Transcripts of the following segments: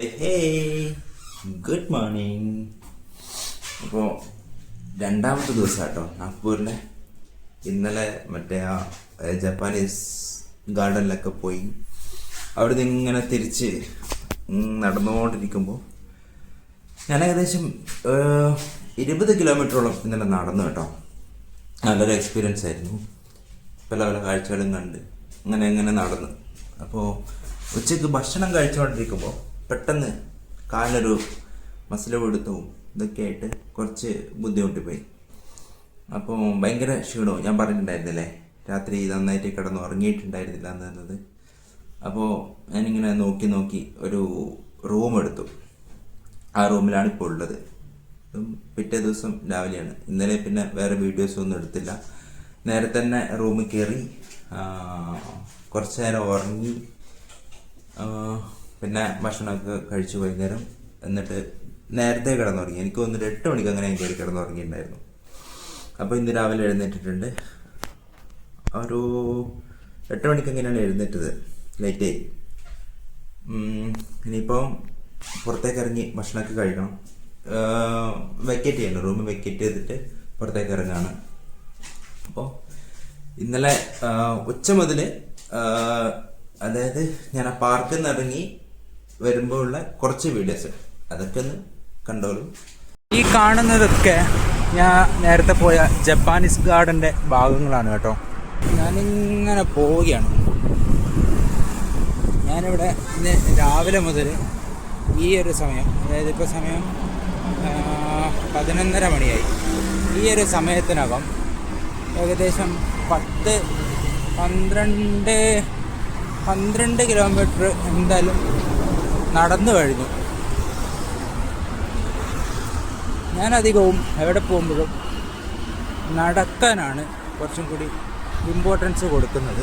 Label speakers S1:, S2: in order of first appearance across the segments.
S1: ഹേ good morning അപ്പോൾ രണ്ടാമത്തെ ദിവസം കേട്ടോ നാഗ്പൂരിലെ ഇന്നലെ മറ്റേ ആ ജപ്പാനീസ് ഗാർഡനിലൊക്കെ പോയി. അവിടെ നിന്ന് ഇങ്ങനെ തിരിച്ച് നടന്നുകൊണ്ടിരിക്കുമ്പോൾ ഞാൻ ഏകദേശം ഇരുപത് കിലോമീറ്ററോളം ഇന്നലെ നടന്നു കേട്ടോ. നല്ലൊരു എക്സ്പീരിയൻസ് ആയിരുന്നു. പല പല കാഴ്ചകളും കണ്ട് അങ്ങനെ ഇങ്ങനെ നടന്നു. അപ്പോൾ ഉച്ചയ്ക്ക് ഭക്ഷണം കഴിച്ചുകൊണ്ടിരിക്കുമ്പോൾ പെട്ടെന്ന് കാലിനൊരു മസിൽ പിടുത്തവും ഇതൊക്കെ ആയിട്ട് കുറച്ച് ബുദ്ധിമുട്ടിപ്പോയി. അപ്പോൾ ഭയങ്കര ക്ഷീണവും. ഞാൻ പറഞ്ഞിട്ടുണ്ടായിരുന്നില്ലേ? രാത്രി നന്നായിട്ട് കിടന്ന് ഉറങ്ങിയിട്ടുണ്ടായിരുന്നില്ല എന്നത് അപ്പോൾ ഞാനിങ്ങനെ നോക്കി നോക്കി ഒരു റൂം എടുത്തു. ആ റൂമിലാണ് ഇപ്പോൾ ഉള്ളത്. പിറ്റേ ദിവസം രാവിലെയാണ്. ഇന്നലെ പിന്നെ വേറെ വീഡിയോസ് ഒന്നും എടുത്തില്ല. നേരെ തന്നെ റൂമിൽ കയറി കുറച്ച് നേരം ഉറങ്ങി പിന്നെ ഭക്ഷണമൊക്കെ കഴിച്ചു വൈകുന്നേരം എന്നിട്ട് നേരത്തെ കിടന്നുറങ്ങി. എനിക്ക് തോന്നുന്നു എട്ട് മണിക്ക് അങ്ങനെ ഞാൻ കയറി കിടന്നുറങ്ങിയിട്ടുണ്ടായിരുന്നു. അപ്പോൾ ഇന്ന് രാവിലെ എഴുന്നേറ്റിട്ടുണ്ട്. ഒരു എട്ട് മണിക്ക് എങ്ങനെയാണ് എഴുന്നേറ്റത്? ആയി. ഇനിയിപ്പം പുറത്തേക്ക് ഇറങ്ങി ഭക്ഷണമൊക്കെ കഴിക്കണം. വെക്കേറ്റ് ചെയ്യണം. റൂം വെക്കേറ്റ് ചെയ്തിട്ട് പുറത്തേക്ക് ഇറങ്ങാണ്. അപ്പോൾ ഇന്നലെ ഉച്ച മുതൽ അതായത് ഞാൻ ആ പാർക്കിൽ നിന്ന് ഇറങ്ങി വരുമ്പോൾ ഉള്ള കുറച്ച് വീഡിയോസ് അതൊക്കെ ഒന്ന് കണ്ടോളൂ.
S2: ഈ കാണുന്നതൊക്കെ ഞാൻ നേരത്തെ പോയ ജപ്പാനീസ് ഗാർഡന്റെ ഭാഗങ്ങളാണ് കേട്ടോ. ഞാനിങ്ങനെ പോവുകയാണ്. ഞാനിവിടെ ഇന്ന് രാവിലെ മുതൽ ഈ ഒരു സമയം അതായത് ഇപ്പോൾ സമയം പതിനൊന്നര മണിയായി. ഈ ഒരു സമയത്തിനകം ഏകദേശം പത്ത് പന്ത്രണ്ട് പന്ത്രണ്ട് കിലോമീറ്റർ എന്തായാലും നടന്നു കഴിഞ്ഞു. ഞാനധികവും എവിടെ പോകുമ്പോഴും നടക്കാനാണ് കുറച്ചും കൂടി ഇമ്പോർട്ടൻസ് കൊടുക്കുന്നത്.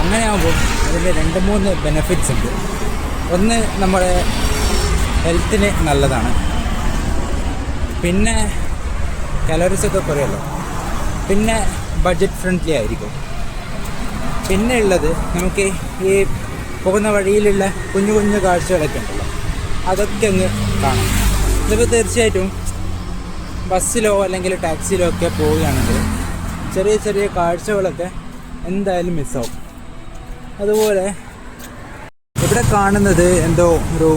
S2: അങ്ങനെ ആകുമ്പോൾ അതിന്റെ രണ്ട് മൂന്ന് ബെനിഫിറ്റ്സ് ഉണ്ട്. ഒന്ന് നമ്മുടെ ഹെൽത്തിന് നല്ലതാണ്. പിന്നെ കലോറീസ് ഒക്കെ കുറയല്ലോ. പിന്നെ ബഡ്ജറ്റ് ഫ്രണ്ട്ലി ആയിരിക്കും. പിന്നെ ഉള്ളത് നമുക്ക് ഈ പോകുന്ന വഴിയിലുള്ള കുഞ്ഞു കുഞ്ഞു കാഴ്ചകളൊക്കെ ഉണ്ടല്ലോ. അതൊക്കെ അങ്ങ് കാണാം. ഇതിപ്പോൾ തീർച്ചയായിട്ടും ബസ്സിലോ അല്ലെങ്കിൽ ടാക്സിയിലോ ഒക്കെ പോവുകയാണെങ്കിൽ ചെറിയ ചെറിയ കാഴ്ചകളൊക്കെ എന്തായാലും മിസ്സാവും അതുപോലെ ഇവിടെ കാണുന്നത് എന്തോ ഒരു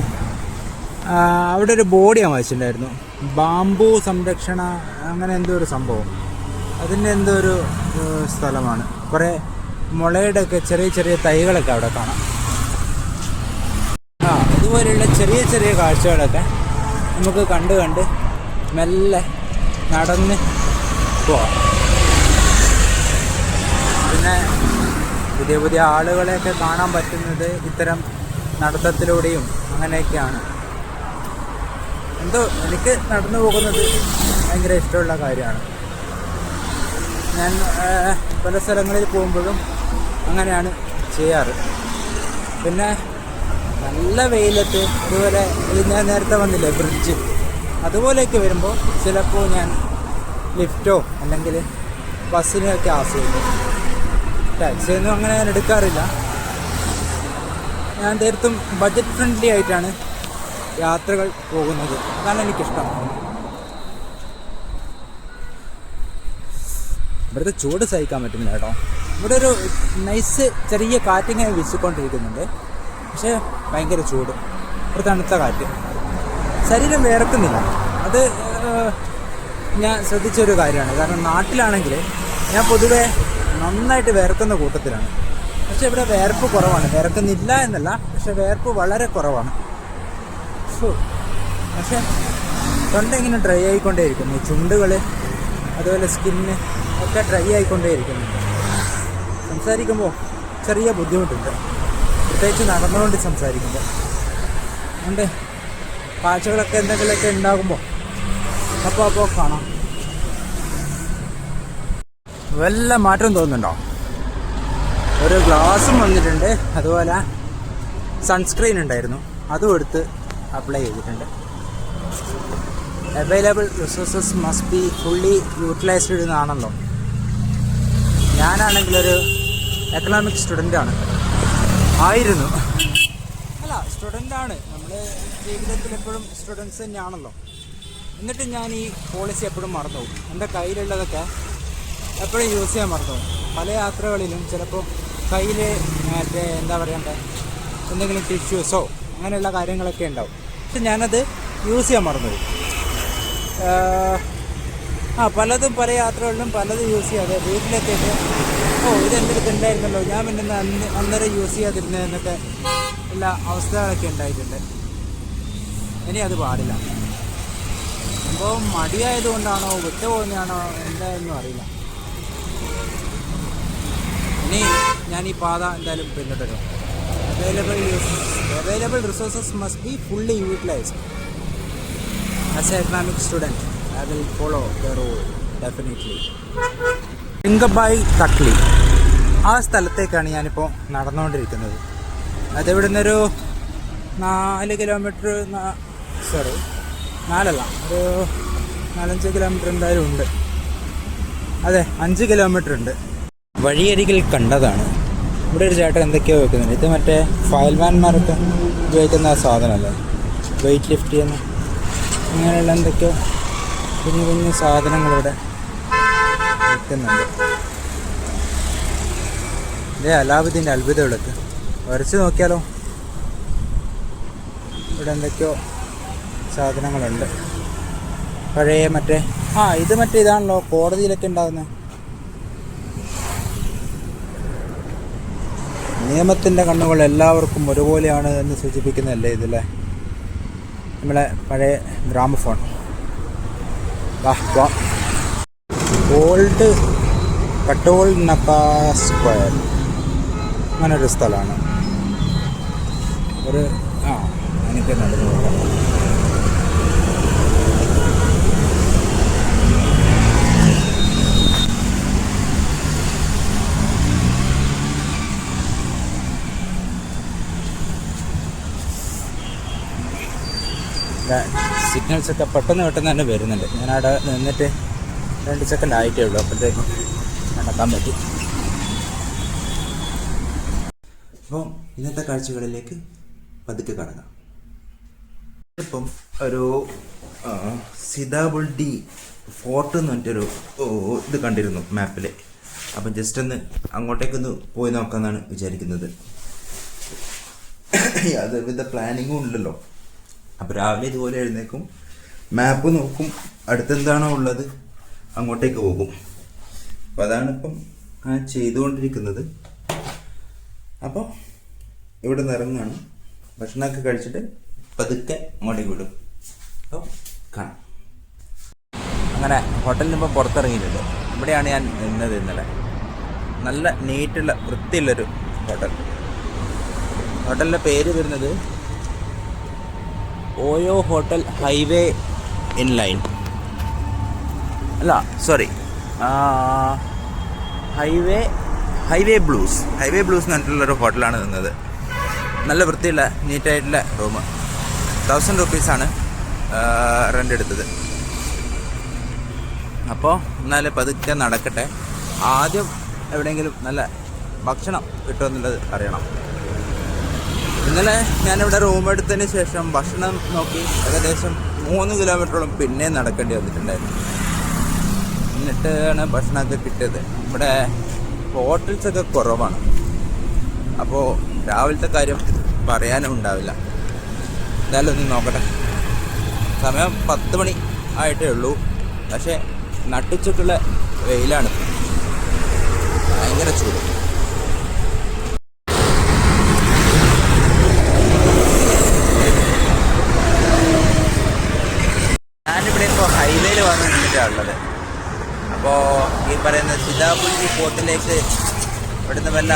S2: അവിടെ ഒരു ബോർഡ് ഞാൻ വായിച്ചിട്ടുണ്ടായിരുന്നു ബാംബു സംരക്ഷണ അങ്ങനെ എന്തോ ഒരു സംഭവം. അതിന്റെ എന്തോ ഒരു സ്ഥലമാണ്. കുറേ മുളയുടെ ഒക്കെ ചെറിയ ചെറിയ തൈകളൊക്കെ അവിടെ കാണാം. ചെറിയ ചെറിയ കാഴ്ചകളൊക്കെ നമുക്ക് കണ്ട് കണ്ട് മെല്ലെ നടന്ന് പോവാം. പിന്നെ പുതിയ പുതിയ ആളുകളെയൊക്കെ കാണാൻ പറ്റുന്നത് ഇത്തരം നടത്തത്തിലൂടെയും അങ്ങനെയൊക്കെയാണ്. എന്തോ എനിക്ക് നടന്നു പോകുന്നത് ഭയങ്കര ഇഷ്ടമുള്ള കാര്യമാണ്. ഞാൻ പല സ്ഥലങ്ങളിൽ പോകുമ്പോഴും അങ്ങനെയാണ് ചെയ്യാറ്. പിന്നെ നല്ല വെയിലത്ത് ഇതുപോലെ ഇത് ഞാൻ നേരത്തെ വന്നില്ലേ ബ്രിഡ്ജ് അതുപോലെയൊക്കെ വരുമ്പോൾ ചിലപ്പോൾ ഞാൻ ലിഫ്റ്റോ അല്ലെങ്കിൽ ബസ്സിനെയൊക്കെ ആശ്രയിക്കും ടാക്സിയൊന്നും അങ്ങനെ ഞാൻ എടുക്കാറില്ല. ഞാൻ തീർത്തും ബഡ്ജറ്റ് ഫ്രണ്ട്ലി ആയിട്ടാണ് യാത്രകൾ പോകുന്നത്. അതാണ് എനിക്കിഷ്ടം. ഇവിടുത്തെ ചൂട് സഹിക്കാൻ പറ്റുന്നില്ല കേട്ടോ. ഇവിടെ ഒരു നൈസ് ചെറിയ കാറ്റിങ്ങനെ വീശിക്കൊണ്ടിരിക്കുന്നുണ്ട്. പക്ഷേ ഭയങ്കര ചൂട്. ഒരു തണുത്ത കാറ്റ്. ശരീരം വിയർക്കുന്നില്ല. അത് ഞാൻ ശ്രദ്ധിച്ചൊരു കാര്യമാണ്. കാരണം നാട്ടിലാണെങ്കിൽ ഞാൻ പൊതുവെ നന്നായിട്ട് വിയർക്കുന്ന കൂട്ടത്തിലാണ്. പക്ഷെ ഇവിടെ വിയർപ്പ് കുറവാണ്. വേർക്കുന്നില്ല എന്നല്ല പക്ഷെ വിയർപ്പ് വളരെ കുറവാണ്. പക്ഷെ തൊണ്ട ഇങ്ങനെ ഡ്രൈ ആയിക്കൊണ്ടേയിരിക്കുന്നു. ചുണ്ടുകൾ അതുപോലെ സ്കിന്ന് ഒക്കെ ഡ്രൈ ആയിക്കൊണ്ടേയിരിക്കുന്നു. സംസാരിക്കുമ്പോൾ ചെറിയ ബുദ്ധിമുട്ടുണ്ട്. പ്രത്യേകിച്ച് നടന്നുകൊണ്ട് സംസാരിക്കുമ്പോൾ അതുകൊണ്ട് കാഴ്ചകളൊക്കെ എന്തെങ്കിലുമൊക്കെ ഉണ്ടാകുമ്പോൾ അപ്പോൾ അപ്പോൾ കാണാം. വല്ല മാറ്റം തോന്നുന്നുണ്ടോ? ഒരു ഗ്ലാസും വന്നിട്ടുണ്ട്. അതുപോലെ സൺസ്ക്രീൻ ഉണ്ടായിരുന്നു. അതും എടുത്ത് അപ്ലൈ ചെയ്തിട്ടുണ്ട്. Available resources must be fully utilised എന്നാണല്ലോ. ഞാനാണെങ്കിലൊരു എക്കണോമിക് സ്റ്റുഡന്റാണ് ആയിരുന്നു. അല്ല സ്റ്റുഡന്റ് ആണ്. നമ്മൾ ജീവിതത്തിൽ എപ്പോഴും സ്റ്റുഡൻസ് തന്നെയാണല്ലോ. എന്നിട്ട് ഞാൻ ഈ പോളിസി എപ്പോഴും മറന്നു പോകും. എന്റെ കയ്യിലുള്ളതൊക്കെ എപ്പോഴും യൂസ് ചെയ്യാൻ മറന്നു പോകും. പല യാത്രകളിലും ചിലപ്പോൾ കയ്യിൽ മറ്റേ എന്താ പറയണ്ടേ എന്തെങ്കിലും ടിഷ്യൂസോ അങ്ങനെയുള്ള കാര്യങ്ങളൊക്കെ ഉണ്ടാവും. പക്ഷെ ഞാനത് യൂസ് ചെയ്യാൻ മറന്നു പോകും. ആ പലതും പല യാത്രകളിലും പലതും യൂസ് ചെയ്യാതെ വീട്ടിലെത്തിയിട്ട് ഓ ഇത് എന്റെ അടുത്ത് ഉണ്ടായിരുന്നല്ലോ. ഞാൻ പിന്നെ അന്ന് അന്നേരം യൂസ് ചെയ്യാതിരുന്നതെന്നൊക്കെ എല്ലാ അവസ്ഥകളൊക്കെ ഉണ്ടായിട്ടുണ്ട്. ഇനി അത് പാടില്ല. അപ്പോൾ മടിയായതുകൊണ്ടാണോ വിട്ടുപോകുന്നതാണോ എന്താണെന്നും അറിയില്ല. ഇനി ഞാൻ ഈ പാത എന്തായാലും പിന്തുടരും available available resources must be fully utilised as a economic student I will follow the rule definitely Lingabai Takli. ആ സ്ഥലത്തേക്കാണ് ഞാനിപ്പോൾ നടന്നുകൊണ്ടിരിക്കുന്നത്. അതെവിടെ നിന്നൊരു നാല് കിലോമീറ്റർ സോറി നാലല്ല ഒരു നാലഞ്ച് കിലോമീറ്റർ എന്തായാലും ഉണ്ട്. അതെ അഞ്ച് കിലോമീറ്റർ ഉണ്ട്. വഴിയരികിൽ കണ്ടതാണ്. ഇവിടെ ഒരു ചേട്ടൻ എന്തൊക്കെയോ വെക്കുന്നുണ്ട്. ഇത് മറ്റേ ഫയൽമാൻമാരൊക്കെ ഉപയോഗിക്കുന്ന സാധനമല്ലേ? വെയിറ്റ് ലിഫ്റ്റ് ചെയ്യുന്ന അങ്ങനെയുള്ള എന്തൊക്കെയോ കുഞ്ഞു കുഞ്ഞു സാധനങ്ങളിവിടെ വെക്കുന്നുണ്ട് ഇതേ അലാബുദ്ദീന്റെ അത്ഭുത വിളക്ക് വരച്ച് നോക്കിയാലോ? ഇവിടെ എന്തൊക്കെയോ സാധനങ്ങളുണ്ട്. പഴയ മറ്റേ ആ ഇത് മറ്റേ ഇതാണല്ലോ കോടതിയിലൊക്കെ ഉണ്ടാകുന്നത് നിയമത്തിന്റെ കണ്ണുകൾ എല്ലാവർക്കും ഒരുപോലെയാണ് എന്ന് സൂചിപ്പിക്കുന്നതല്ലേ ഇതല്ലേ നമ്മളെ പഴയ ഗ്രാമഫോൺ. വാ വാ. ഓൾഡ് കട്ടോൾ നക്ക സ്ക്വയർ. അങ്ങനെ ഒരു സ്ഥലമാണ്. ഒരു ആ എനിക്ക് നടന്നു നോക്കാം. സിഗ്നൽസ് ഒക്കെ പെട്ടെന്ന് പെട്ടെന്ന് തന്നെ വരുന്നുണ്ട്. ഞാനവിടെ നിന്നിട്ട് രണ്ട് സെക്കൻഡ് ആയിട്ടേ ഉള്ളൂ. അപ്പോഴത്തേക്കും നടക്കാൻ പറ്റും.
S1: അപ്പം ഇന്നത്തെ കാഴ്ചകളിലേക്ക് പതുക്കെ കടങ്ങാം ഇപ്പം ഒരു സിതാബുൾ ഡി ഫോർട്ട് എന്ന് പറഞ്ഞിട്ടൊരു ഇത് കണ്ടിരുന്നു മാപ്പിൽ അപ്പം ജസ്റ്റ് ഒന്ന് അങ്ങോട്ടേക്കൊന്ന് പോയി നോക്കാമെന്നാണ് വിചാരിക്കുന്നത്. യാതൊരുവിധ പ്ലാനിങ്ങും ഉണ്ടല്ലോ. അപ്പോൾ രാവിലെ ഇതുപോലെ എഴുന്നേക്കും. മാപ്പ് നോക്കും. അടുത്തെന്താണോ ഉള്ളത്? അങ്ങോട്ടേക്ക് പോകും. അപ്പോൾ അതാണിപ്പം ആ ചെയ്തുകൊണ്ടിരിക്കുന്നത്. അപ്പോൾ ഇവിടെ നിന്ന് ഇറങ്ങാണ്. ഭക്ഷണമൊക്കെ കഴിച്ചിട്ട് പതുക്കെ അങ്ങോട്ടേക്ക് വിടും. അപ്പോൾ കാണാം.
S2: അങ്ങനെ ഹോട്ടലിൽ ഇപ്പോൾ പുറത്തിറങ്ങിയിട്ടുണ്ട്. ഇവിടെയാണ് ഞാൻ നിന്നത് ഇന്നലെ. നല്ല നീറ്റുള്ള വൃത്തിയുള്ളൊരു ഹോട്ടൽ. ഹോട്ടലിന്റെ പേര് വരുന്നത് OYO hotel highway inn line അല്ല sorry highway highway blues. Highway blues എന്ന് പറഞ്ഞിട്ടുള്ളൊരു ഹോട്ടലാണ് നിന്നത്. നല്ല വൃത്തിയുള്ള നീറ്റായിട്ടുള്ള റൂം. തൗസൻഡ് റുപ്പീസാണ് റെന്റ് എടുത്തത്. അപ്പോൾ എന്നാലും പതുക്കെ നടക്കട്ടെ. ആദ്യം എവിടെയെങ്കിലും നല്ല ഭക്ഷണം കിട്ടുമെന്നുള്ളത് അറിയണം. ഇന്നലെ ഞാനിവിടെ റൂം എടുത്തതിന് ശേഷം ഭക്ഷണം നോക്കി ഏകദേശം മൂന്ന് കിലോമീറ്ററോളം പിന്നെ നടക്കേണ്ടി വന്നിട്ടുണ്ടായിരുന്നു. എന്നിട്ടാണ് ഭക്ഷണമൊക്കെ കിട്ടിയത്. ഇവിടെ ഹോട്ടൽസൊക്കെ കുറവാണ്. അപ്പോൾ രാവിലത്തെ കാര്യം പറയാനും ഉണ്ടാവില്ല. എന്തായാലും ഒന്ന് നോക്കട്ടെ. സമയം പത്ത് മണി ആയിട്ടേ ഉള്ളൂ. പക്ഷേ നട്ടിച്ചിട്ടുള്ള വെയിലാണ്. ഭയങ്കര ചൂട് ഞാനിവിടെ ഇപ്പോൾ ഹൈവേയിൽ വന്ന് നിന്നിട്ടാണ് ഉള്ളത് അപ്പോൾ ഈ സിതാപുരി പോർട്ടിലേക്ക് ഇവിടുന്ന് വല്ല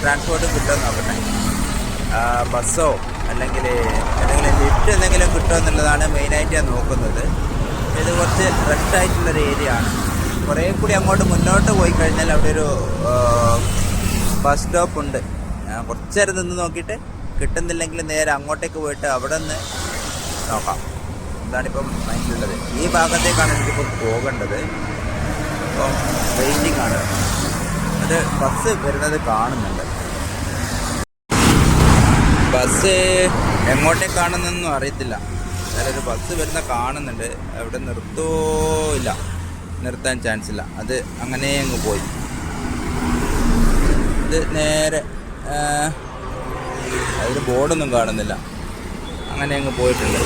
S2: ട്രാൻസ്പോർട്ടും കിട്ടുമെന്ന് നോക്കട്ടെ. ബസ്സോ അല്ലെങ്കിൽ അല്ലെങ്കിൽ ലിഫ്റ്റ് എന്തെങ്കിലും കിട്ടുമോ എന്നുള്ളതാണ് മെയിനായിട്ട് ഞാൻ നോക്കുന്നത്. ഇത് കുറച്ച് റഷ് ആയിട്ടുള്ളൊരു ഏരിയ ആണ്. കുറേ കൂടി അങ്ങോട്ട് മുന്നോട്ട് പോയി കഴിഞ്ഞാൽ അവിടെ ഒരു ബസ് സ്റ്റോപ്പ് ഉണ്ട്. കുറച്ച് നേരം നിന്ന് നോക്കിയിട്ട് കിട്ടുന്നില്ലെങ്കിൽ നേരെ അങ്ങോട്ടേക്ക് പോയിട്ട് അവിടെ നിന്ന് നോക്കാം. അതാണിപ്പം മൈൻഡിലുള്ളത് ഈ ഭാഗത്തേക്കാണ് എനിക്കിപ്പോൾ പോകേണ്ടത്. അപ്പം വെയിറ്റിംഗ് ആണ്. അത് ബസ് വരുന്നത് കാണുന്നുണ്ട്. ബസ് എങ്ങോട്ടേക്കാണെന്നൊന്നും അറിയത്തില്ല. ഒരു ബസ് വരുന്ന കാണുന്നുണ്ട്. അവിടെ നിർത്തോ ഇല്ല. നിർത്താൻ ചാൻസ് ഇല്ല. അത് അങ്ങനെ അങ്ങ് പോയി. ഇത് നേരെ അതിൽ ബോർഡൊന്നും കാണുന്നില്ല. അങ്ങനെ അങ്ങ് പോയിട്ടുണ്ട്.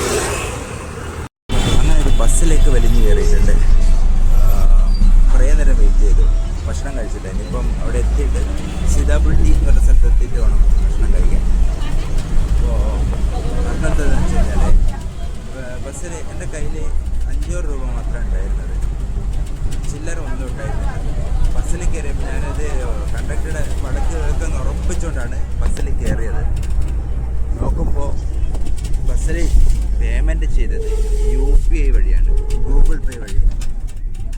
S2: അങ്ങനെ ഒരു ബസ്സിലേക്ക് വലിഞ്ഞു കയറിയിട്ടുണ്ട് ആ, കുറേ നേരം വെയിറ്റ് ചെയ്തു ഭക്ഷണം കഴിച്ചില്ല ഇനിയിപ്പം അവിടെ എത്തിയിട്ട് സീതാപുള്ളി എന്ന് പറഞ്ഞ സ്ഥലത്ത് എത്തിയിട്ട് വേണം ഭക്ഷണം കഴിക്കാൻ അപ്പോൾ അന്നെന്താണെന്ന് വെച്ച് കഴിഞ്ഞാൽ ബസ്സിൽ എന്റെ കയ്യിൽ അഞ്ഞൂറ് രൂപ മാത്രമേ ഉണ്ടായിരുന്നത് ചില്ലറ ഒന്നും ഉണ്ടായിരുന്നില്ല ബസ്സിൽ കയറിയപ്പോൾ ഞാനത് കണ്ടക്ടറുടെ വടക്ക് കേൾക്കുന്ന ഉറപ്പിച്ചുകൊണ്ടാണ് ബസ്സിൽ കയറിയത് നോക്കുമ്പോൾ ബസ്സിൽ പേയ്മെന്റ് ചെയ്തത് യു പി ഐ വഴിയാണ് ഗൂഗിൾ പേ വഴി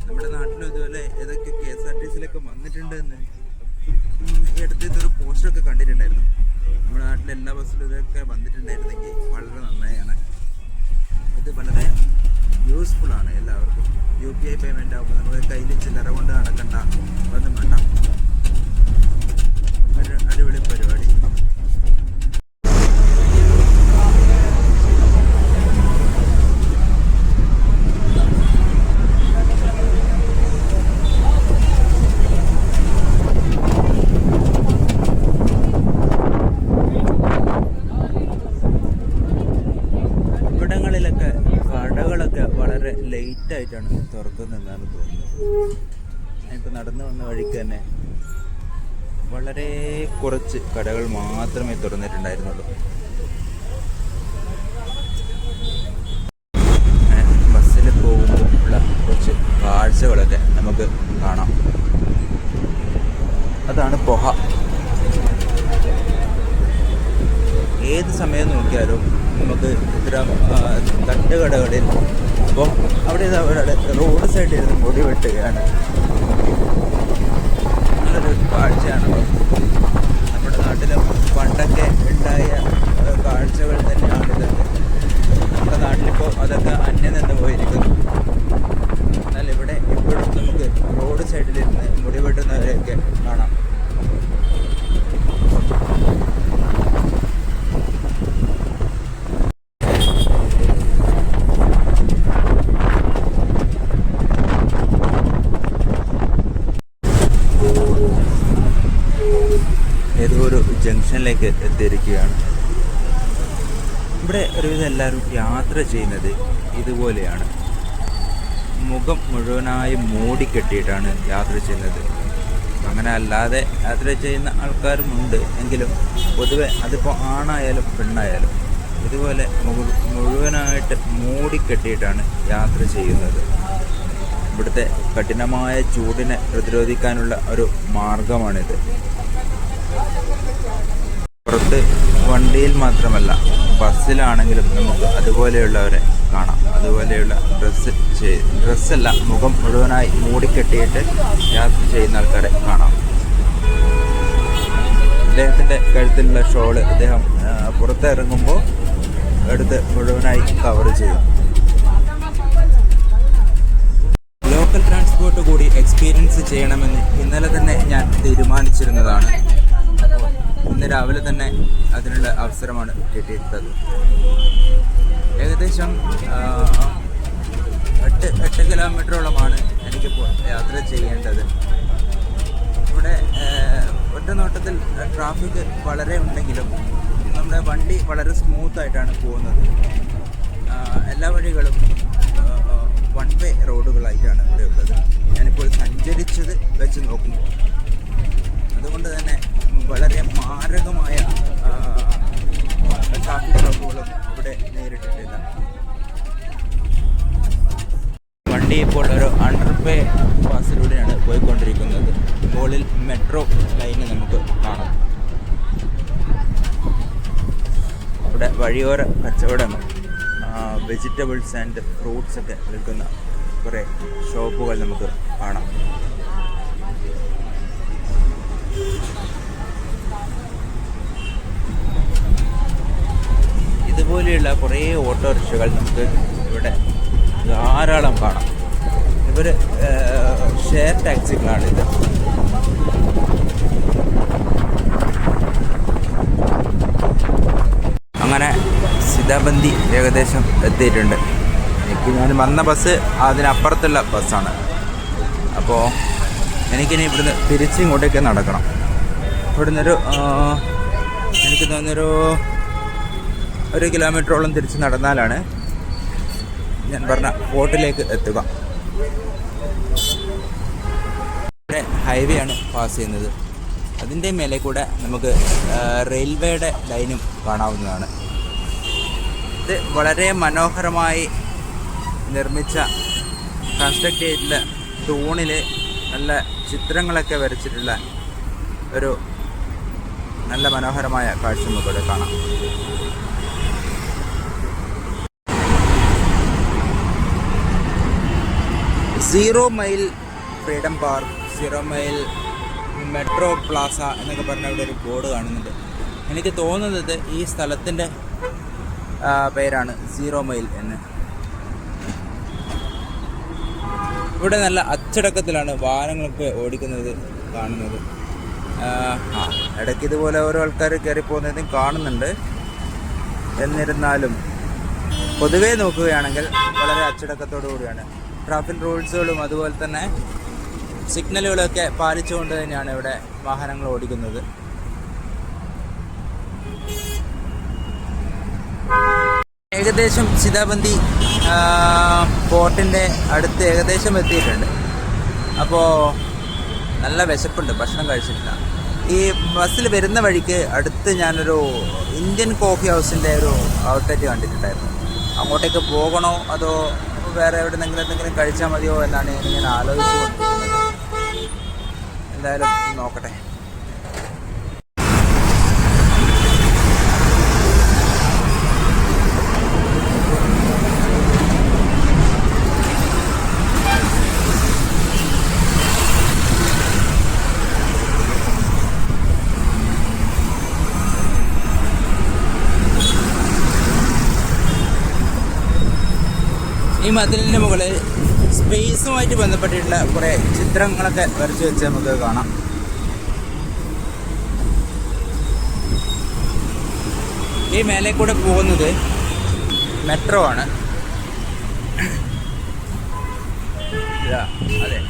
S2: നമ്മുടെ നാട്ടിലും ഇതുപോലെ ഏതൊക്കെ കെ എസ് ആർ ടി സിയിലൊക്കെ വന്നിട്ടുണ്ട് എന്ന് ഉം, ഈ അടുത്ത് ഇതൊരു പോസ്റ്ററൊക്കെ കണ്ടിട്ടുണ്ടായിരുന്നു നമ്മുടെ എല്ലാ ഇതൊക്കെ വന്നിട്ടുണ്ടായിരുന്നെങ്കിൽ വളരെ നന്നായാണ്. ഇത് വളരെ യൂസ്ഫുൾ ആണ് എല്ലാവർക്കും. യു പി ഐ പേയ്മെന്റ് ആകുമ്പോൾ നമ്മൾ കയ്യിൽ ചില്ലറ കൊണ്ട് നടക്കണ്ട ഒന്നും വേണ്ട ഒരു അടിപൊളി പരിപാടി ഇവിടങ്ങളിലൊക്കെ കടകളൊക്കെ വളരെ ലേറ്റ് ആയിട്ടാണ് തുറക്കുന്നതെന്നാണ് തോന്നുന്നത് ഞാനിപ്പോൾ നടന്നു വന്ന വഴിക്ക് തന്നെ വളരെ കുറച്ച് കടകൾ മാത്രമേ തുറന്നിട്ടുണ്ടായിരുന്നുള്ളൂ. ബസ്സിൽ പോകുമ്പോൾ ഉള്ള കുറച്ച് കാഴ്ചകളൊക്കെ നമുക്ക് കാണാം. അതാണ് പൊഹ. ഏത് സമയം നോക്കിയാലും നമുക്ക് ഇത്തരം ആ, തട്ടുകടകളിൽ അപ്പോൾ അവിടെ അവിടെ റോഡ് സൈഡിൽ ഇരുന്ന് മുടി വെട്ടുകയാണ്. നല്ലൊരു കാഴ്ചയാണല്ലോ നാട്ടിലും പണ്ടൊക്കെ ഉണ്ടായ കാഴ്ചകൾ തന്നെയാണ് ഇതൊക്കെ നമ്മുടെ നാട്ടിലിപ്പോൾ അതൊക്കെ അന്യം നിന്ന് പോയിരിക്കുന്നു. എന്നാൽ ഇവിടെ ഇപ്പോഴും നമുക്ക് റോഡ് സൈഡിലിരുന്ന് മുടി വെട്ടുന്നവരെയൊക്കെ കാണാം ഏതോ ഒരു ജംഗ്ഷനിലേക്ക് എത്തിയിരിക്കുകയാണ്. ഇവിടെ ഒരുവിധം എല്ലാവരും യാത്ര ചെയ്യുന്നത് ഇതുപോലെയാണ്. മുഖം മുഴുവനായി മൂടിക്കെട്ടിയിട്ടാണ് യാത്ര ചെയ്യുന്നത്. അങ്ങനെ അല്ലാതെ യാത്ര ചെയ്യുന്ന ആൾക്കാരുമുണ്ട് എങ്കിലും പൊതുവെ അതിപ്പോൾ ആണായാലും പെണ്ണായാലും ഇതുപോലെ മുഴു- മുഴുവനായിട്ട് മൂടിക്കെട്ടിയിട്ടാണ് യാത്ര ചെയ്യുന്നത്. ഇവിടുത്തെ കഠിനമായ ചൂടിനെ പ്രതിരോധിക്കാനുള്ള ഒരു മാർഗമാണിത്. പുറത്ത് വണ്ടിയിൽ മാത്രമല്ല ബസ്സിലാണെങ്കിലും നമുക്ക് അതുപോലെയുള്ളവരെ കാണാം. അതുപോലെയുള്ള ഡ്രസ്സ് ചെയ് ഡ്രസ്സല്ല മുഖം മുഴുവനായി മൂടിക്കെട്ടിയിട്ട് യാത്ര ചെയ്യുന്ന ആൾക്കാരെ കാണാം. അദ്ദേഹത്തിന്റെ കഴുത്തിലുള്ള ഷോൾ അദ്ദേഹം പുറത്തിറങ്ങുമ്പോൾ എടുത്ത് മുഴുവനായി കവർ ചെയ്യും. ലോക്കൽ ട്രാൻസ്പോർട്ട് കൂടി എക്സ്പീരിയൻസ് ചെയ്യണമെന്ന് ഇന്നലെ തന്നെ ഞാൻ തീരുമാനിച്ചിരുന്നതാണ്. ഇന്ന് രാവിലെ തന്നെ അതിനുള്ള അവസരമാണ് കിട്ടിയിട്ടത് ഏകദേശം എട്ട് എട്ട് കിലോമീറ്ററോളമാണ് എനിക്കിപ്പോൾ യാത്ര ചെയ്യേണ്ടത്. ഇവിടെ ഒറ്റ നോട്ടത്തിൽ ട്രാഫിക് വളരെ ഉണ്ടെങ്കിലും നമ്മുടെ വണ്ടി വളരെ സ്മൂത്തായിട്ടാണ് പോകുന്നത്. എല്ലാ വഴികളും വൺ വേ റോഡുകളായിട്ടാണ് ഇവിടെ ഉള്ളത്. ഞാനിപ്പോൾ സഞ്ചരിച്ചത് വെച്ച് നോക്കുന്നു. അതുകൊണ്ട് തന്നെ വളരെ മാരകമായ ട്രാഫിക് ബ്ലോക്കുകളും ഇവിടെ നേരിട്ടിട്ടില്ല. വണ്ടി ഇപ്പോൾ ഒരു അണ്ടർ പേ പാസിലൂടെയാണ് പോയിക്കൊണ്ടിരിക്കുന്നത്. മുകളിൽ മെട്രോ ലൈന് നമുക്ക് കാണാം. ഇവിടെ വഴിയോര കച്ചവടങ്ങൾ വെജിറ്റബിൾസ് ആൻഡ് ഫ്രൂട്ട്സ് ഒക്കെ വിൽക്കുന്ന കുറേ ഷോപ്പുകൾ നമുക്ക് കാണാം. ഇതുപോലെയുള്ള കുറേ ഓട്ടോറിക്ഷകൾ നമുക്ക് ഇവിടെ ധാരാളം കാണാം. ഇവർ ഷെയർ ടാക്സികളാണിത് സിതാബന്തി ഏകദേശം എത്തിയിട്ടുണ്ട്. എനിക്ക് ഞാൻ വന്ന ബസ് അതിനപ്പുറത്തുള്ള ബസ്സാണ്. അപ്പോൾ എനിക്കിനി ഇവിടുന്ന് തിരിച്ച് ഇങ്ങോട്ടേക്ക് നടക്കണം. ഇവിടുന്നൊരു എനിക്ക് തോന്നുന്നൊരു ഒരു കിലോമീറ്ററോളം തിരിച്ച് നടന്നാലാണ് ഞാൻ പറഞ്ഞ ഫോർട്ടിലേക്ക് എത്തുക. ഇവിടെ ഹൈവേ ആണ് പാസ് ചെയ്യുന്നത്. അതിന്റെ മേലെ കൂടെ നമുക്ക് റെയിൽവേയുടെ ലൈനും കാണാവുന്നതാണ്. ഇത് വളരെ മനോഹരമായി നിർമ്മിച്ച കൺസ്ട്രക്ട് ചെയ്തിട്ടുള്ള തൂണിൽ നല്ല ചിത്രങ്ങളൊക്കെ വരച്ചിട്ടുള്ള ഒരു നല്ല മനോഹരമായ കാഴ്ച നമുക്കിവിടെ കാണാം. Zero mile freedom park zero mile metro plaza എന്നൊക്കെ പറഞ്ഞ അവിടെ ഒരു ബോർഡ് കാണുന്നുണ്ട്. എനിക്ക് തോന്നുന്നത് ഈ സ്ഥലത്തിന്റെ പേരാണ് സീറോ മൈൽ എന്ന്. ഇവിടെ നല്ല അച്ചടക്കത്തിലാണ് വാഹനങ്ങളൊക്കെ ഓടിക്കുന്നത് കാണുന്നത്. ഇടയ്ക്ക് ഇതുപോലെ ഓരോ ആൾക്കാർ കയറി പോകുന്നതും കാണുന്നുണ്ട്. എന്നിരുന്നാലും പൊതുവേ നോക്കുകയാണെങ്കിൽ വളരെ അച്ചടക്കത്തോടു കൂടിയാണ്. ട്രാഫിക് റൂൾസുകളും അതുപോലെ തന്നെ സിഗ്നലുകളൊക്കെ പാലിച്ചുകൊണ്ട് തന്നെയാണ് ഇവിടെ വാഹനങ്ങൾ ഓടിക്കുന്നത്. ഏകദേശം സീതാബന്തി പോർട്ടിന്റെ അടുത്ത് ഏകദേശം എത്തിയിട്ടുണ്ട്. അപ്പോൾ നല്ല വിശപ്പുണ്ട് ഭക്ഷണം കഴിച്ചിട്ടില്ല. ഈ ബസ്സിൽ വരുന്ന വഴിക്ക് അടുത്ത് ഞാനൊരു ഇന്ത്യൻ കോഫി ഹൗസിന്റെ ഒരു ഔട്ട്ലെറ്റ് കണ്ടിട്ടുണ്ടായിരുന്നു. അങ്ങോട്ടേക്ക് പോകണോ അതോ വേറെ എവിടെ നിന്നെങ്കിലും എന്തെങ്കിലും കഴിച്ചാൽ മതിയോ എന്നാണ് ഞാൻ ആലോചിച്ചു എന്തായാലും നോക്കട്ടെ. ഈ മതിലിന്റെ മുകളിൽ സ്പേസുമായിട്ട് ബന്ധപ്പെട്ടിട്ടുള്ള കുറേ ചിത്രങ്ങളൊക്കെ വരച്ച് വെച്ച് നമുക്ക് കാണാം. ഈ മേലെ കൂടെ പോകുന്നത് മെട്രോ ആണ്. അതെ.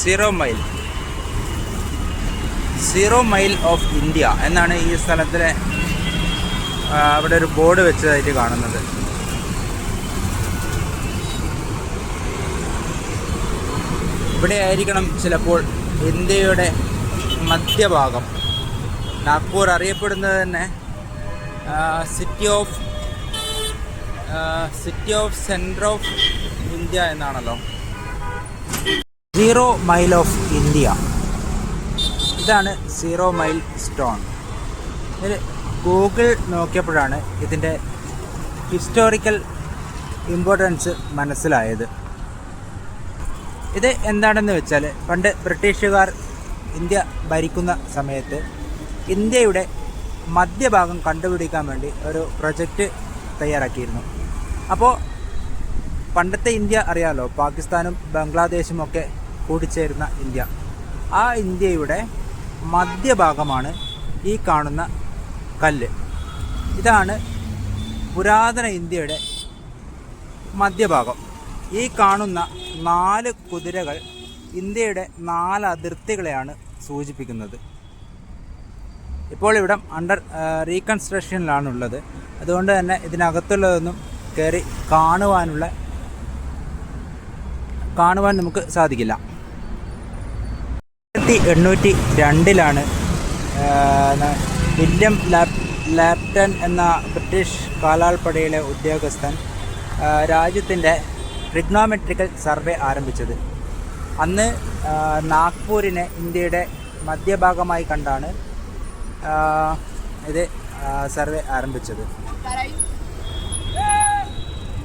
S2: Zero mile zero mile of India എന്നാണ് ഈ സ്ഥലത്തിലെ അവിടെ ഒരു ബോർഡ് വെച്ചതായിട്ട് കാണുന്നത്. ഇവിടെ ആയിരിക്കണം ചിലപ്പോൾ ഇന്ത്യയുടെ മധ്യഭാഗം. നാഗ്പൂർ അറിയപ്പെടുന്നത് തന്നെ city of city of centre of India എന്നാണല്ലോ. സീറോ മൈൽ ഓഫ് ഇന്ത്യ ഇതാണ് സീറോ മൈൽ സ്റ്റോൺ ഇതിൽ ഗൂഗിൾ നോക്കിയപ്പോഴാണ് ഇതിന്റെ ഹിസ്റ്റോറിക്കൽ ഇമ്പോർട്ടൻസ് മനസ്സിലായത്. ഇത് എന്താണെന്ന് വെച്ചാൽ പണ്ട് ബ്രിട്ടീഷുകാർ ഇന്ത്യ ഭരിക്കുന്ന സമയത്ത് ഇന്ത്യയുടെ മധ്യഭാഗം കണ്ടുപിടിക്കാൻ വേണ്ടി ഒരു പ്രൊജക്റ്റ് തയ്യാറാക്കിയിരുന്നു. അപ്പോൾ പണ്ടത്തെ ഇന്ത്യ അറിയാമല്ലോ പാകിസ്ഥാനും ബംഗ്ലാദേശും ഒക്കെ കൂടിച്ചേരുന്ന ഇന്ത്യ. ആ ഇന്ത്യയുടെ മധ്യഭാഗമാണ് ഈ കാണുന്ന കല്ല്. ഇതാണ് പുരാതന ഇന്ത്യയുടെ മധ്യഭാഗം. ഈ കാണുന്ന നാല് കുതിരകൾ ഇന്ത്യയുടെ നാല് അതിർത്തികളെയാണ് സൂചിപ്പിക്കുന്നത്. ഇപ്പോൾ ഇവിടെ അണ്ടർ റീകൺസ്ട്രക്ഷനിലാണുള്ളത് അതുകൊണ്ട് തന്നെ ഇതിനകത്തുള്ളതൊന്നും കയറി കാണുവാനുള്ള കാണുവാൻ നമുക്ക് സാധിക്കില്ല. ആയിരത്തി എണ്ണൂറ്റി രണ്ടിലാണ് വില്യം ലാപ് ലാപ്റ്റൺ എന്ന ബ്രിട്ടീഷ് കാലാൾപ്പടയിലെ ഉദ്യോഗസ്ഥൻ രാജ്യത്തിന്റെ ട്രിഗ്നോമെട്രിക്കൽ സർവേ ആരംഭിച്ചത്. അന്ന് നാഗ്പൂരിനെ ഇന്ത്യയുടെ മധ്യഭാഗമായി കണ്ടാണ് ഇത് സർവേ ആരംഭിച്ചത്.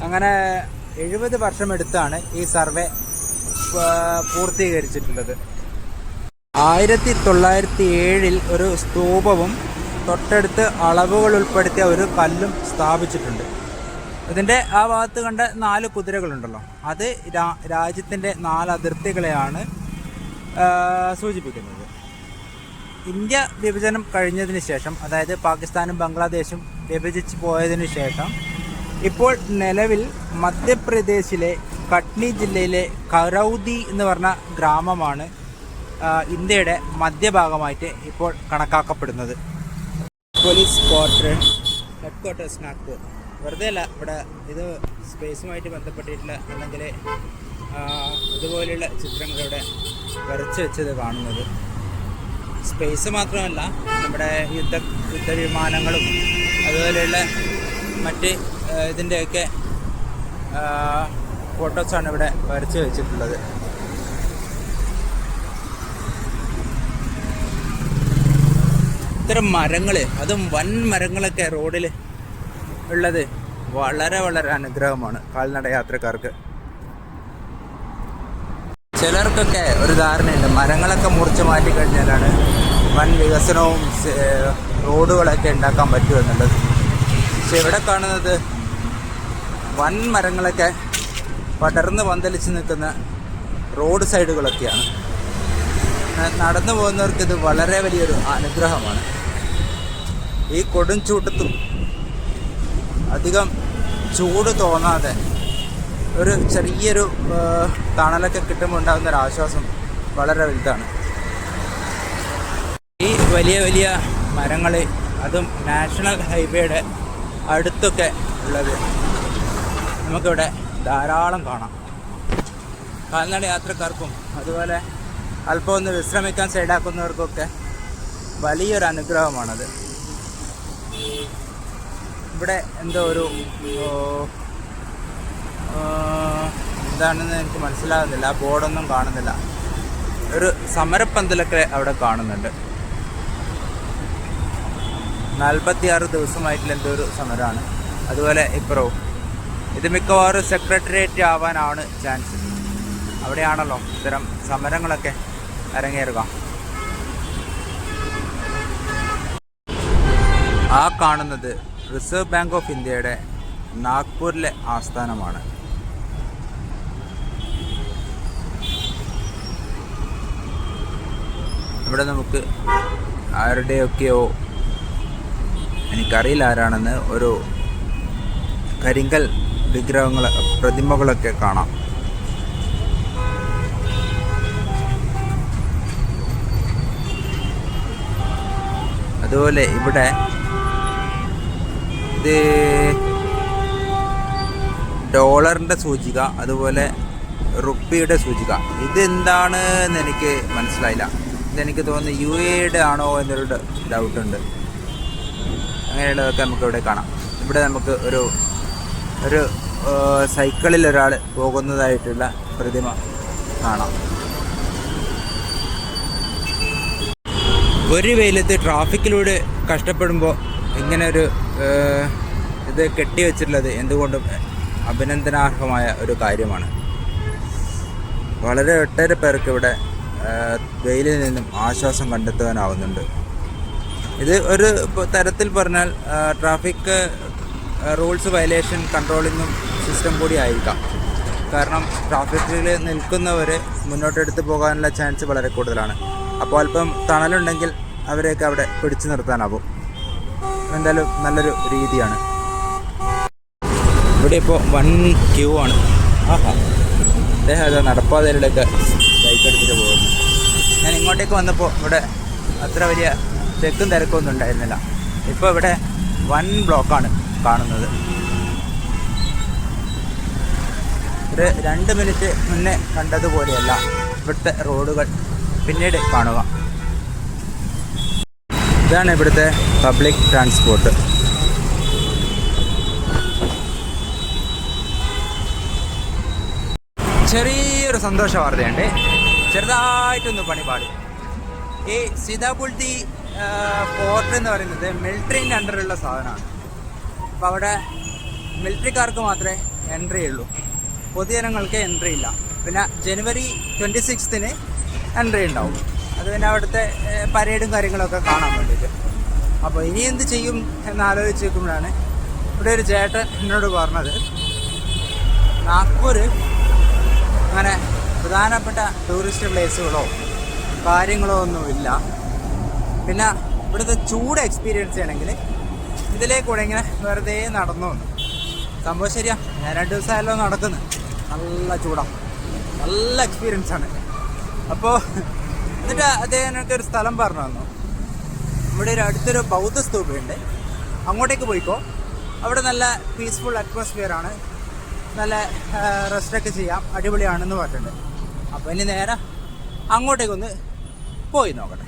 S2: അങ്ങനെ എഴുപത് വർഷമെടുത്താണ് ഈ സർവേ പൂർത്തീകരിച്ചിട്ടുള്ളത്. ആയിരത്തി തൊള്ളായിരത്തി ഏഴിൽ ഒരു സ്തൂപവും തൊട്ടടുത്ത് അളവുകൾ ഉൾപ്പെടുത്തിയ ഒരു കല്ലും സ്ഥാപിച്ചിട്ടുണ്ട്. ഇതിന്റെ ആ ഭാഗത്ത് കണ്ട നാല് കുതിരകളുണ്ടല്ലോ. അത് രാ- രാജ്യത്തിന്റെ നാല് അതിർത്തികളെയാണ് സൂചിപ്പിക്കുന്നത്. ഇന്ത്യ വിഭജനം കഴിഞ്ഞതിന് ശേഷം അതായത് പാകിസ്ഥാനും ബംഗ്ലാദേശും വിഭജിച്ച് പോയതിന് ശേഷം ഇപ്പോൾ നിലവിൽ മധ്യപ്രദേശിലെ കട്നി ജില്ലയിലെ കരൗദി എന്ന് പറഞ്ഞ ഗ്രാമമാണ് ഇന്ത്യയുടെ മധ്യഭാഗമായിട്ട് ഇപ്പോൾ കണക്കാക്കപ്പെടുന്നത്. Police quarter head quarters Nagpur വെറുതെ അല്ല ഇവിടെ ഇത് സ്പേസുമായിട്ട് ബന്ധപ്പെട്ടിട്ടുള്ള അല്ലെങ്കിൽ ഇതുപോലെയുള്ള ചിത്രങ്ങൾ ഇവിടെ വരച്ച് വെച്ചത് കാണുന്നത്. സ്പേസ് മാത്രമല്ല നമ്മുടെ യുദ്ധ യുദ്ധവിമാനങ്ങളും അതുപോലെയുള്ള മറ്റ് ഇതിന്റെയൊക്കെ ഫോട്ടോസാണ് ഇവിടെ വരച്ച് വെച്ചിട്ടുള്ളത്. ഇത്തരം മരങ്ങൾ അതും വൻ മരങ്ങളൊക്കെ റോഡിൽ ഉള്ളത് വളരെ വളരെ അനുഗ്രഹമാണ് കാൽനട യാത്രക്കാർക്ക്. ചിലർക്കൊക്കെ ഒരു ധാരണയുണ്ട്. മരങ്ങളൊക്കെ മുറിച്ച് മാറ്റി കഴിഞ്ഞാലാണ് വൻ വികസനവും റോഡുകളൊക്കെ ഉണ്ടാക്കാൻ പറ്റുമെന്നുള്ളത് പക്ഷെ ഇവിടെ കാണുന്നത് വൻ മരങ്ങളൊക്കെ പടർന്ന് പന്തലിച്ച് നിൽക്കുന്ന റോഡ് സൈഡുകളൊക്കെയാണ്. നടന്നു പോകുന്നവർക്ക് ഇത് വളരെ വലിയൊരു അനുഗ്രഹമാണ്. ഈ കൊടും ചൂട്ടത്തും അധികം ചൂട് തോന്നാതെ ഒരു ചെറിയൊരു തണലൊക്കെ കിട്ടുമ്പോൾ ഉണ്ടാകുന്ന ഒരു ആശ്വാസം വളരെ വലുതാണ്. ഈ വലിയ വലിയ മരങ്ങൾ അതും നാഷണൽ ഹൈവേയുടെ അടുത്തൊക്കെ ഉള്ളത് നമുക്കിവിടെ ധാരാളം കാണാം. കാൽനട യാത്രക്കാർക്കും അതുപോലെ അല്പം ഒന്ന് വിശ്രമിക്കാൻ സൈഡാക്കുന്നവർക്കൊക്കെ വലിയൊരു അനുഗ്രഹമാണത്. ഇവിടെ എന്തോ ഒരു എന്താണെന്ന് എനിക്ക് മനസ്സിലാകുന്നില്ല. ബോർഡൊന്നും കാണുന്നില്ല. ഒരു സമരപ്പന്തലൊക്കെ അവിടെ കാണുന്നുണ്ട്. നാൽപ്പത്തിയാറ് ദിവസമായിട്ടുള്ള എന്തോ ഒരു സമരമാണ്. അതുപോലെ ഇപ്പുറവും ഇത് മിക്കവാറും സെക്രട്ടേറിയറ്റ് ആവാനാണ് ചാൻസ് അവിടെയാണല്ലോ ഇത്തരം സമരങ്ങളൊക്കെ അരങ്ങേറുക. ആ കാണുന്നത് റിസർവ് ബാങ്ക് ഓഫ് ഇന്ത്യയുടെ നാഗ്പൂരിലെ ആസ്ഥാനമാണ്. ഇവിടെ നമുക്ക് ആരുടെയൊക്കെയോ എനിക്കറിയില്ല ആരാണെന്ന് ഒരു കരിങ്കൽ വിഗ്രഹങ്ങൾ പ്രതിമകളൊക്കെ കാണാം. അതുപോലെ ഇവിടെ ഇത് ഡോളറിന്റെ സൂചിക അതുപോലെ റുപ്പിയുടെ സൂചിക. ഇതെന്താണ് എന്ന് എനിക്ക് മനസ്സിലായില്ല. ഇതെനിക്ക് തോന്നുന്നു യു എയുടെ ആണോ എന്നൊരു ഡൗട്ട് ഉണ്ട് അങ്ങനെയുള്ളതൊക്കെ നമുക്ക് ഇവിടെ കാണാം. ഇവിടെ നമുക്ക് ഒരു ഒരു സൈക്കിളിൽ ഒരാൾ പോകുന്നതായിട്ടുള്ള പ്രതിമ കാണാം. ഒരു വെയിലത്ത് ട്രാഫിക്കിലൂടെ കഷ്ടപ്പെടുമ്പോൾ ഇങ്ങനെ ഒരു ഇത് കെട്ടിവെച്ചിട്ടുള്ളത് എന്തുകൊണ്ടും അഭിനന്ദനാർഹമായ ഒരു കാര്യമാണ്. വളരെ ഒട്ടേറെ പേർക്ക് ഇവിടെ വെയിലിൽ നിന്നും ആശ്വാസം കണ്ടെത്തുവാനാവുന്നുണ്ട്. ഇത് ഒരു തരത്തിൽ പറഞ്ഞാൽ ട്രാഫിക് റൂൾസ് വയലേഷൻ കൺട്രോളിങ്ങും സിസ്റ്റം കൂടി ആയിരിക്കാം. കാരണം ട്രാഫിക്കിൽ നിൽക്കുന്നവർ മുന്നോട്ടെടുത്ത് പോകാനുള്ള ചാൻസ് വളരെ കൂടുതലാണ്. അപ്പോൾ അല്പം തണലുണ്ടെങ്കിൽ അവരെയൊക്കെ അവിടെ പിടിച്ചു നിർത്താനാവും. എന്തായാലും നല്ലൊരു രീതിയാണ്. ഇവിടെ ഇപ്പോൾ വൺ ക്യൂ ആണ്. അദ്ദേഹം അത് നടപ്പാതയിലൂടെയൊക്കെ ബൈക്ക് എടുത്തിട്ട് പോകുന്നു. ഞാൻ ഇങ്ങോട്ടേക്ക് വന്നപ്പോൾ ഇവിടെ അത്ര വലിയ തിരക്കും തിരക്കൊന്നും ഉണ്ടായിരുന്നില്ല. ഇപ്പോൾ ഇവിടെ വൺ ബ്ലോക്കാണ് കാണുന്നത്. ഒരു രണ്ട് മിനിറ്റ് മുന്നേ കണ്ടതുപോലെയല്ല ഇവിടുത്തെ റോഡുകൾ പിന്നീട് കാണുക. ഇതാണ് ഇവിടുത്തെ പബ്ലിക് ട്രാൻസ്പോർട്ട് ചെറിയൊരു സന്തോഷ വാർത്തയുണ്ട്. ചെറുതായിട്ടൊന്ന് പണിപാടി ഈ സീതാപുൽത്തി ഫോർട്ട് എന്ന് പറയുന്നത് മിലിറ്ററിന്റെ അണ്ടറിലുള്ള സാധനമാണ്. അപ്പോൾ അവിടെ മിലിറ്ററിക്കാർക്ക് മാത്രമേ എൻട്രി ഉള്ളൂ. പൊതുജനങ്ങൾക്ക് എൻട്രി ഇല്ല. പിന്നെ ജനുവരി ട്വന്റി സിക്സ്തിന് എൻട്രി ഉണ്ടാവും. അത് പിന്നെ അവിടുത്തെ പരേഡും കാര്യങ്ങളൊക്കെ കാണാൻ വേണ്ടിയിട്ട്. അപ്പോൾ ഇനി എന്ത് ചെയ്യും എന്ന് ആലോചിച്ച് നിൽക്കുമ്പോഴാണ് ഇവിടെ ഒരു ചേട്ടൻ എന്നോട് പറഞ്ഞത്. നാഗ്പൂർ അങ്ങനെ പ്രധാനപ്പെട്ട ടൂറിസ്റ്റ് പ്ലേസുകളോ കാര്യങ്ങളോ ഒന്നുമില്ല. പിന്നെ ഇവിടുത്തെ ചൂട് എക്സ്പീരിയൻസ് ചെയ്യണമെങ്കിൽ ഇതിലേക്കൂടെ ഇങ്ങനെ വെറുതെ നടന്നു വന്നു. സംഭവം ശരിയാ ഞാൻ രണ്ട് ദിവസമായല്ലോ നടക്കുന്നത് നല്ല ചൂടാണ് നല്ല എക്സ്പീരിയൻസ് ആണ്. അപ്പോൾ എന്നിട്ട് അദ്ദേഹം എനിക്ക് ഒരു സ്ഥലം പറഞ്ഞു തന്നു. നമ്മുടെ ഒരു അടുത്തൊരു ബൗദ്ധ സ്തൂപയുണ്ട്. അങ്ങോട്ടേക്ക് പോയിക്കോ. അവിടെ നല്ല പീസ്ഫുൾ അറ്റ്മോസ്ഫിയർ ആണ്. നല്ല റെസ്റ്റൊക്കെ ചെയ്യാം. അടിപൊളിയാണെന്ന് പറഞ്ഞിട്ടുണ്ട്. അപ്പോൾ ഇനി നേരെ അങ്ങോട്ടേക്കൊന്ന് പോയി നോക്കട്ടെ.